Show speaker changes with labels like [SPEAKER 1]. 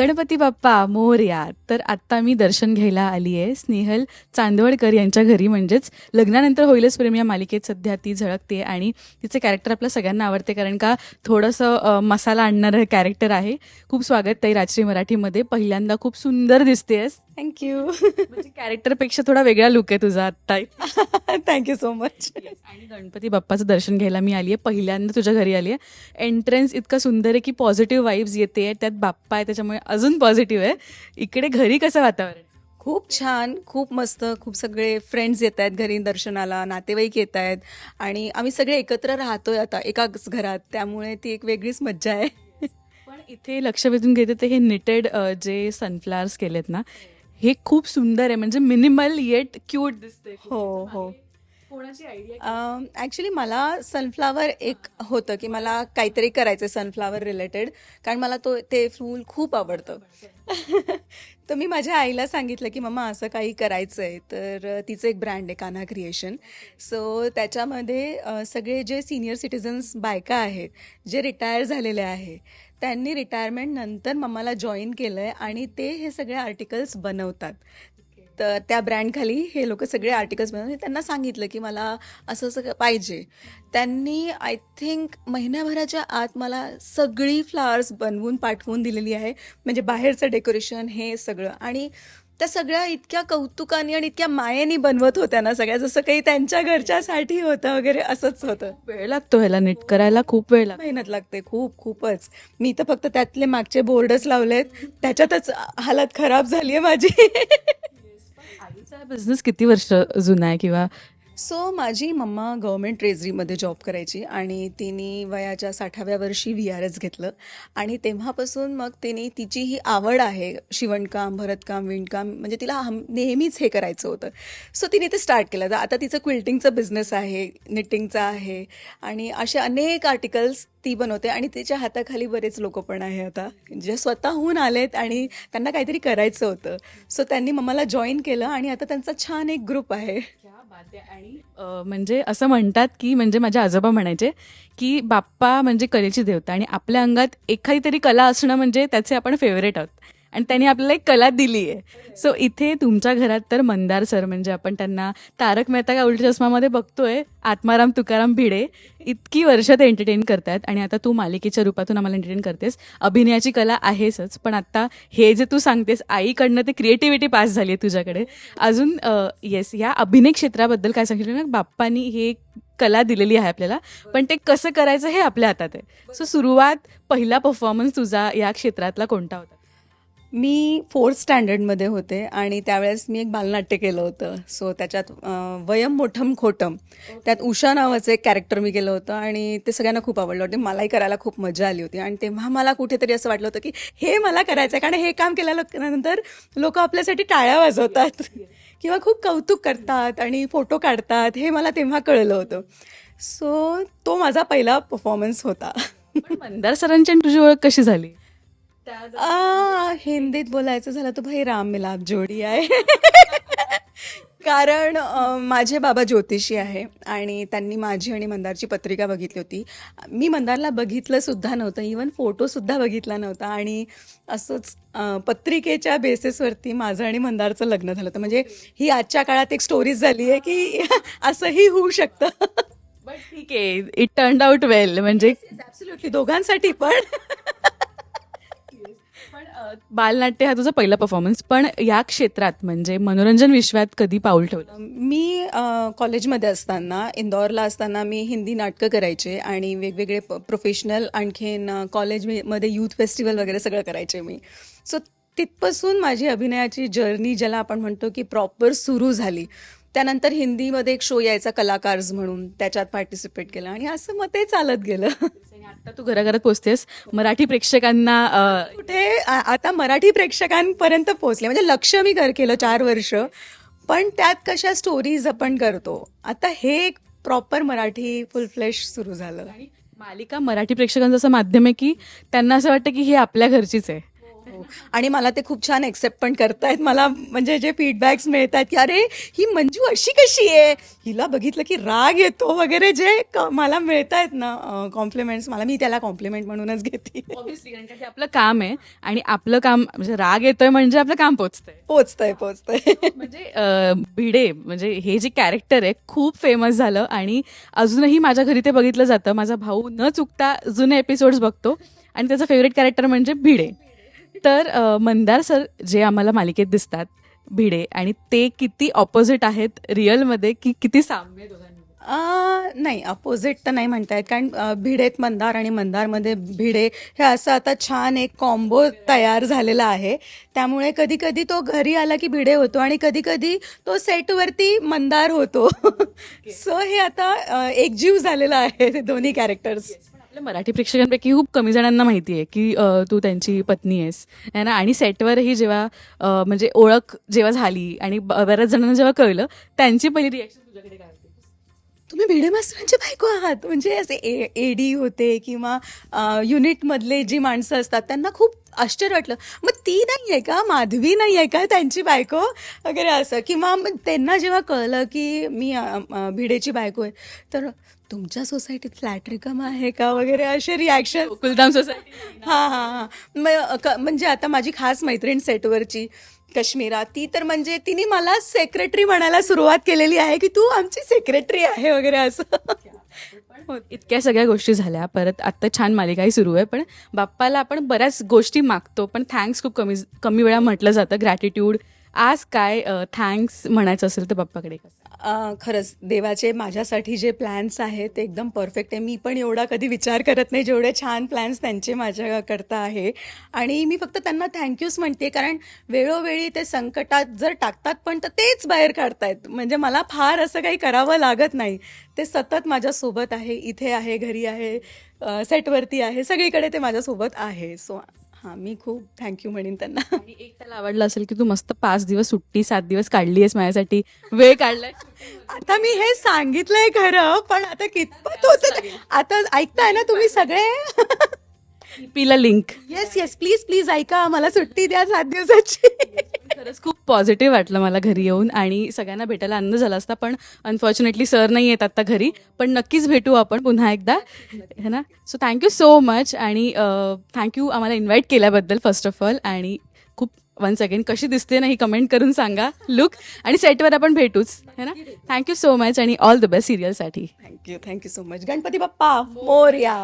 [SPEAKER 1] गणपती बाप्पा मोरया तर आत्ता मी दर्शन घ्यायला आली आहे. स्नेहल चांदवडकर यांच्या घरी म्हणजेच लग्नानंतर होईलच प्रेम या मालिकेत सध्या ती झळकते आणि तिचे कॅरेक्टर आपल्या सगळ्यांना आवडते कारण का थोडंसं मसाला आणणारं कॅरेक्टर आहे. खूप स्वागत ताई राजश्री मराठीमध्ये. पहिल्यांदा खूप सुंदर दिसतेस
[SPEAKER 2] थँक्यू
[SPEAKER 1] म्हणजे कॅरेक्टरपेक्षा थोडा वेगळा लुक आहे तुझा आत्ता.
[SPEAKER 2] थँक्यू सो मच
[SPEAKER 1] आणि गणपती बाप्पाचं दर्शन घ्यायला मी आली आहे पहिल्यांदा तुझ्या घरी आली आहे एंट्रन्स इतकं सुंदर आहे की पॉझिटिव्ह वाईब्स येते. त्यात बाप्पा आहे त्याच्यामुळे अजून पॉझिटिव्ह आहे. इकडे घरी कसं वातावरण?
[SPEAKER 2] खूप छान खूप मस्त खूप सगळे फ्रेंड्स येत आहेत घरी दर्शनाला नातेवाईक येत आहेत. आणि आम्ही सगळे एकत्र राहतोय आता एकाच घरात. त्यामुळे ती एक वेगळीच मज्जा आहे.
[SPEAKER 1] पण इथे लक्ष वेधून घेते ते हे निटेड जे सनफ्लावर्स केलेत ना हे खूप सुंदर आहे. म्हणजे मिनिमल येट क्यूट दिसते
[SPEAKER 2] हो, हो.
[SPEAKER 1] कोणाची आयडिया
[SPEAKER 2] ॲक्च्युली मला सनफ्लावर एक होतं की मला काहीतरी करायचं सनफ्लावर रिलेटेड कारण मला तो ते फूल खूप आवडतं. तर मी माझ्या आईला सांगितलं की मम्मा असं काही करायचं आहे तर तिचं एक ब्रँड आहे कान्हा क्रिएशन सो त्याच्यामध्ये सगळे जे सिनियर सिटीजन्स बायका आहेत जे रिटायर झालेले आहे त्यांनी रिटायरमेंट नंतर मम्माला जॉईन केलं आहे आणि ते हे सगळे आर्टिकल्स बनवतात. तर त्या ब्रँडखाली हे लोक सगळे आर्टिकल्स बनवून त्यांना सांगितलं की मला असं असं पाहिजे. त्यांनी आय थिंक महिन्याभराच्या आत मला सगळी फ्लावर्स बनवून पाठवून दिलेली आहे. म्हणजे बाहेरचं डेकोरेशन हे सगळं. आणि त्या सगळ्या इतक्या कौतुकाने आणि इतक्या मायेने बनवत होत्या ना सगळ्या जसं काही त्यांच्या घरच्यासाठी होतं वगैरे असंच होतं.
[SPEAKER 1] वेळ लागतो ह्याला नीट करायला खूप वेळ लागतो.
[SPEAKER 2] मेहनत लागते खूप खूपच. मी तर फक्त त्यातले मागचे बोर्डच लावलेत. त्याच्यातच हालत खराब झाली आहे माझी
[SPEAKER 1] आईचा बिझनेस किती वर्ष जुना आहे किंवा
[SPEAKER 2] सो माझी मम्मा गव्हर्मेंट ट्रेझरीमध्ये जॉब करायची आणि तिने वयाच्या साठाव्या वर्षी व्ही आर एस घेतलं. आणि तेव्हापासून मग तिने तिची ही आवड आहे शिवणकाम भरतकाम विणकाम म्हणजे तिला हम नेहमीच हे करायचं होतं. सो तिने ते स्टार्ट केलं. तर आता तिचं क्विल्टिंगचं बिझनेस आहे निटिंगचा आहे आणि असे अनेक आर्टिकल्स ती बनवते आणि तिच्या हाताखाली बरेच लोक पण आहे आता जे स्वतःहून आलेत आणि त्यांना काहीतरी करायचं होतं. सो त्यांनी मम्माला जॉईन केलं आणि आता त्यांचा छान एक ग्रुप आहे.
[SPEAKER 1] आणि म्हणजे असं म्हणतात की म्हणजे माझे आजोबा म्हणायचे की बाप्पा म्हणजे कलेची देवता आणि आपल्या अंगात एखादी तरी कला असणं म्हणजे त्याचे आपण फेवरेट आहोत. आणि त्यांनी आपल्याला एक कला दिली आहे. सो इथे तुमच्या घरात तर मंदार सर म्हणजे आपण त्यांना तारक मेहता का उलट चष्मामध्ये बघतोय आत्माराम तुकाराम भिडे इतकी वर्ष ते एंटरटेन करतात आणि आता तू मालिकेच्या रूपातून आम्हाला एंटरटेन करतेस. अभिनयाची कला आहेसच पण आता हे जे तू सांगतेस आईकडनं ते क्रिएटिव्हिटी पास झाली आहे तुझ्याकडे. अजून येस या अभिनय क्षेत्राबद्दल काय सांगितलं ना बाप्पानी हे कला दिलेली आहे आपल्याला पण ते कसं करायचं हे आपल्या हातात आहे. सो सुरुवात पहिला परफॉर्मन्स तुझा या क्षेत्रातला कोणता होता?
[SPEAKER 2] मी फोर्थ स्टँडर्डमध्ये होते आणि त्यावेळेस मी एक बालनाट्य केलं होतं. सो त्याच्यात वयम मोठम खोटम. त्यात उषा नावाचं एक कॅरेक्टर मी केलं होतं आणि ते सगळ्यांना खूप आवडलं होतं. मलाही करायला खूप मजा आली होती. आणि तेव्हा मला कुठेतरी असं वाटलं होतं की हे मला करायचं आहे कारण हे काम केल्यानंतर लोक आपल्यासाठी टाळ्या वाजवतात. किंवा खूप कौतुक करतात आणि फोटो काढतात. हे मला तेव्हा कळलं होतं. सो तो माझा पहिला परफॉर्मन्स होता.
[SPEAKER 1] मंदार सरांची तुझी ओळख कशी झाली?
[SPEAKER 2] आ, हिंदीत बोलायचं झालं तर भाई राम मिलाप जोडी आहे. कारण माझे बाबा ज्योतिषी आहे आणि त्यांनी माझी आणि मंदारची पत्रिका बघितली होती. मी मंदारला बघितलं सुद्धा नव्हतं इवन फोटोसुद्धा बघितला नव्हता आणि असंच पत्रिकेच्या बेसिसवरती माझं आणि मंदारचं लग्न झालं होतं. म्हणजे ही आजच्या काळात एक स्टोरीज झाली आहे की असंही होऊ शकतं.
[SPEAKER 1] बट ठीक आहे. इट टर्न आउट वेल म्हणजे
[SPEAKER 2] दोघांसाठी पण.
[SPEAKER 1] बालनाट्य हा तुझा पहिला परफॉर्मन्स पण या क्षेत्रात म्हणजे मनोरंजन विश्वात कधी पाऊल ठेवलं?
[SPEAKER 2] मी कॉलेजमध्ये असताना इंदौरला असताना मी हिंदी नाटकं करायचे आणि वेगवेगळे प्रोफेशनल आणखीन कॉलेजमध्ये यूथ फेस्टिवल वगैरे सगळं करायचे मी. सो तिथपासून माझी अभिनयाची जर्नी ज्याला आपण म्हणतो की प्रॉपर सुरू झाली. त्यानंतर हिंदीमध्ये एक शो यायचा कलाकारज म्हणून. त्याच्यात पार्टिसिपेट केलं. आणि असं मग ते चालत गेलं.
[SPEAKER 1] आता तू घराघरात पोचतेस मराठी प्रेक्षकांना अ,
[SPEAKER 2] कुठे? आ- आता मराठी प्रेक्षकांपर्यंत पोहोचले. म्हणजे लक्ष मी कर केलं चार वर्ष. पण त्यात कशा स्टोरीज आपण करतो? आता हे एक प्रॉपर मराठी फुल फ्लेश सुरू झालं.
[SPEAKER 1] मालिका मराठी प्रेक्षकांचं असं माध्यम आहे की त्यांना असं वाटतं की ही आपल्या घरचीच आहे.
[SPEAKER 2] आणि मला ते खूप छान एक्सेप्ट पण करतायत. मला म्हणजे जे फीडबॅक्स मिळतात की अरे ही मंजू अशी कशी आहे? हिला बघितलं की राग येतो वगैरे जे मला मिळत आहेत ना कॉम्प्लिमेंट्स मला मी त्याला कॉम्प्लिमेंट म्हणूनच घेते.
[SPEAKER 1] ते आपलं काम आहे आणि आपलं काम म्हणजे राग येतोय म्हणजे आपलं काम पोचतंय.
[SPEAKER 2] पोचतंय पोचतंय.
[SPEAKER 1] म्हणजे भिडे म्हणजे हे जे कॅरेक्टर आहे खूप फेमस झालं आणि अजूनही माझ्या घरी ते बघितलं जातं. माझा भाऊ न चुकता जुने एपिसोड्स बघतो आणि त्याचं फेवरेट कॅरेक्टर म्हणजे भिडे. तर मंदार सर जे आम्हाला मालिकेत दिसतात भिडे आणि ते किती ऑपोजिट आहेत रिअलमध्ये की किती साम्य आहे
[SPEAKER 2] नाही अपोजिट तर नाही म्हणता येत. कारण भिडेत मंदार आणि मंदारमध्ये भिडे हे असं आता छान एक कॉम्बो तयार झालेला आहे. त्यामुळे कधी कधी तो घरी आला की भिडे होतो आणि कधी कधी तो सेटवरती मंदार होतो. सो हे आता एकजीव झालेला आहे ते दोन्ही कॅरेक्टर्स
[SPEAKER 1] आपल्या मराठी प्रेक्षकांपैकी खूप कमी जणांना माहिती आहे की तू त्यांची पत्नी आहेस. है ना? आणि सेटवरही जेव्हा म्हणजे ओळख जेव्हा झाली आणि ब- बऱ्याच जणांना जेव्हा कळलं त्यांची पहिली रिॲक्शन तुझ्याकडे काय होती?
[SPEAKER 2] तुम्ही भिडे मास्तरांचे बायको आहात. म्हणजे असे ए एडी होते किंवा युनिटमधले जी माणसं असतात त्यांना खूप आश्चर्य वाटलं. मग ती नाही आहे का? माधवी नाही आहे का त्यांची बायको? वगैरे असं. किंवा मग त्यांना जेव्हा कळलं की मी भिडेची बायको आहे तर तुमच्या सोसायटीत फ्लॅट रिकामा आहे का? वगैरे असे रिॲक्शन
[SPEAKER 1] कुलधाम सोसायटी.
[SPEAKER 2] हां हां हां. म्हणजे आता माझी खास मैत्रीण सेटवरची कश्मीरा ती तर म्हणजे तिने मला सेक्रेटरी म्हणायला सुरुवात केलेली आहे की तू आमची सेक्रेटरी आहे वगैरे असं.
[SPEAKER 1] हो, इतक्या सगळ्या गोष्टी झाल्या. परत आत्ता छान मालिकाही सुरू आहे. पण बाप्पाला आपण बऱ्याच गोष्टी मागतो. पण थँक्स खूप कमी कमी वेळा म्हटलं जातं. ग्रॅटिट्यूड आज काय थँक्स म्हणायचं असेल तर बाप्पाकडे कसं?
[SPEAKER 2] खरंच देवाचे माझ्यासाठी जे प्लॅन्स आहेत ते एकदम परफेक्ट आहे. मी पण एवढा कधी विचार करत नाही जेवढे छान प्लॅन्स त्यांचे माझ्याकरता आहे. आणि मी फक्त त्यांना थँक्यूच म्हणते कारण वेळोवेळी ते संकटात जर टाकतात पण तर तेच बाहेर काढतायत. म्हणजे मला फार असं काही करावं लागत नाही. ते सतत माझ्यासोबत आहे इथे आहे घरी आहे सेटवरती आहे सगळीकडे ते माझ्यासोबत आहे. सो हां मी खूप थँक्यू म्हणेन त्यांना.
[SPEAKER 1] आणि एक त्याला आवडलं असेल की तू मस्त पाच दिवस सुट्टी सात दिवस काढली आहेस माझ्यासाठी. वेळ काढलाय.
[SPEAKER 2] आता मी हे सांगितलंय खरं पण आता कितपत होतं ते- आता ऐकताय ना तुम्ही सगळे?
[SPEAKER 1] पीला link
[SPEAKER 2] yes yes please please ऐका मला सुट्टी द्या सात दिवसाची.
[SPEAKER 1] खरंच खूप पॉझिटिव्ह वाटलं मला घरी येऊन आणि सगळ्यांना भेटायला आनंद झाला असता पण अनफॉर्च्युनेटली सर नाही येत आता घरी. पण नक्कीच भेटू आपण पुन्हा एकदा. है ना? So thank you so much आणि थँक्यू आम्हाला इन्व्हाइट केल्याबद्दल फर्स्ट ऑफ ऑल आणि खूप वन्स अगेन कशी दिसते ना ही कमेंट करून सांगा लुक आणि सेटवर आपण भेटूच. है ना? थँक्यू सो मच आणि all the best सिरियलसाठी
[SPEAKER 2] thank you thank you so much Ganpati Bappa Morya.